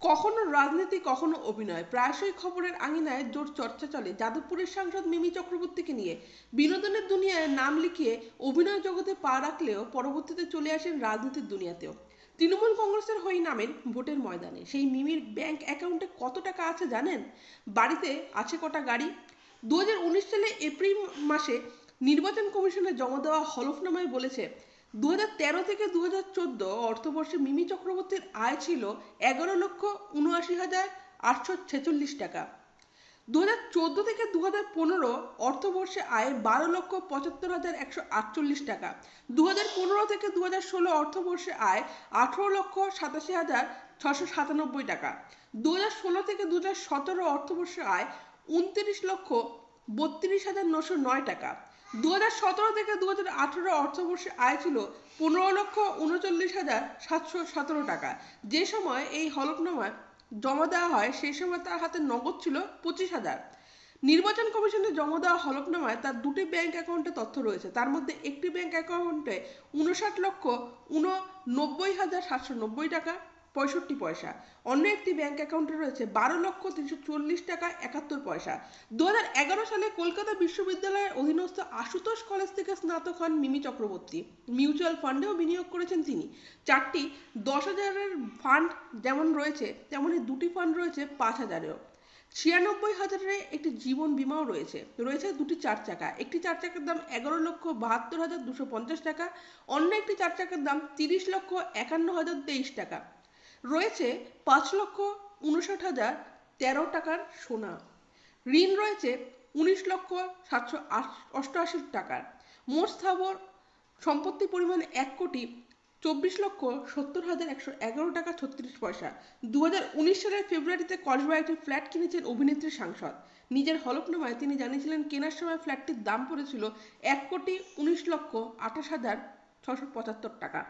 কখনো রাজনীতি, কখনো অভিনয়। প্রায়শই খবরের আঙিনায় জোর চর্চা চলে। যাদবপুরের সাংসদ মিমি চক্রবর্তীকে নিয়ে। বিনোদনের দুনিয়ায় নাম লিখিয়ে অভিনয় জগতে পা রাখলেও পরবর্তীতে চলে আসেন রাজনীতির দুনিয়াতেও। তৃণমূল কংগ্রেসের হয়ে নামেন ভোটের ময়দানে। সেই মিমির ব্যাংক অ্যাকাউন্টে কত টাকা আছে জানেন? বাড়িতে আছে কটা গাড়ি। দু হাজার উনিশ সালে এপ্রিল মাসে নির্বাচন কমিশনে জমা দেওয়া হলফনামায় বলেছে দু থেকে দু হাজার চোদ্দ অর্থবর্ষে মিমি চক্রবর্তীর আয় ছিল এগারো লক্ষ উনআশি হাজার আটশো ছেচল্লিশ টাকা। দু হাজার চোদ্দ থেকে দু হাজার পনেরো অর্থবর্ষে আয় বারো লক্ষ পঁচাত্তর হাজার একশো আটচল্লিশ টাকা। দু হাজার পনেরো থেকে দু হাজার ষোলো অর্থবর্ষে আয় আঠেরো লক্ষ সাতাশি হাজার ছশো সাতানব্বই টাকা। দু হাজার ষোলো থেকে দু হাজার সতেরো অর্থবর্ষে আয় উনত্রিশ লক্ষ বত্রিশ হাজার নশো নয় টাকা। দু হাজার সতেরো থেকে দু হাজার আঠেরো অর্থবর্ষে আয় ছিল পনেরো লক্ষ উনচল্লিশ হাজার সাতশো সতেরো টাকা। যে সময় এই হলফনামায় জমা দেওয়া হয়, সেই সময় তার হাতে নগদ ছিল পঁচিশ হাজার। নির্বাচন কমিশনে জমা দেওয়া হলফনামায় তার দুটি ব্যাংক অ্যাকাউন্টে তথ্য রয়েছে। তার মধ্যে একটি ব্যাংক অ্যাকাউন্টে উনষাট লক্ষ উননব্বই হাজার সাতশো নব্বই টাকা পঁয়ষট্টি পয়সা। অন্য একটি ব্যাংক অ্যাকাউন্টে রয়েছে বারো লক্ষ তিনশো চল্লিশ টাকা একাত্তর পয়সা। দু সালে কলকাতা বিশ্ববিদ্যালয়ের অধীনস্থ আশুতোষ কলেজ থেকে স্নাতক হন মিমি চক্রবর্তী। মিউচুয়াল ফান্ডেও বিনিয়োগ করেছেন তিনি। চারটি দশ হাজারের ফান্ড যেমন রয়েছে, তেমনই দুটি ফান্ড রয়েছে পাঁচ হাজারেও। ছিয়ানব্বই হাজারের একটি জীবন বিমাও রয়েছে। রয়েছে দুটি চার চাকা। একটি চার চাকার দাম এগারো লক্ষ বাহাত্তর হাজার দুশো পঞ্চাশ টাকা। অন্য একটি চার চাকার দাম তিরিশ লক্ষ একান্ন হাজার তেইশ টাকা। রয়েছে পাঁচ লক্ষ উনষাট হাজার তেরো টাকার সোনা। ঋণ রয়েছে উনিশ লক্ষ সাতশো অষ্টআশি টাকার। মোট স্থাবর সম্পত্তি পরিমাণ এক কোটি চব্বিশ লক্ষ সত্তর হাজার একশো এগারো টাকা ছত্রিশ পয়সা। দু হাজার উনিশ সালের ফেব্রুয়ারিতে কসবা একটি ফ্ল্যাট কিনেছেন অভিনেত্রী সাংসদ। নিজের হলফনামায় তিনি জানিয়েছিলেন, কেনার সময় ফ্ল্যাটটির দাম পড়েছিল এক কোটি উনিশ লক্ষ আঠাশ হাজার ছশো পঁচাত্তর টাকা।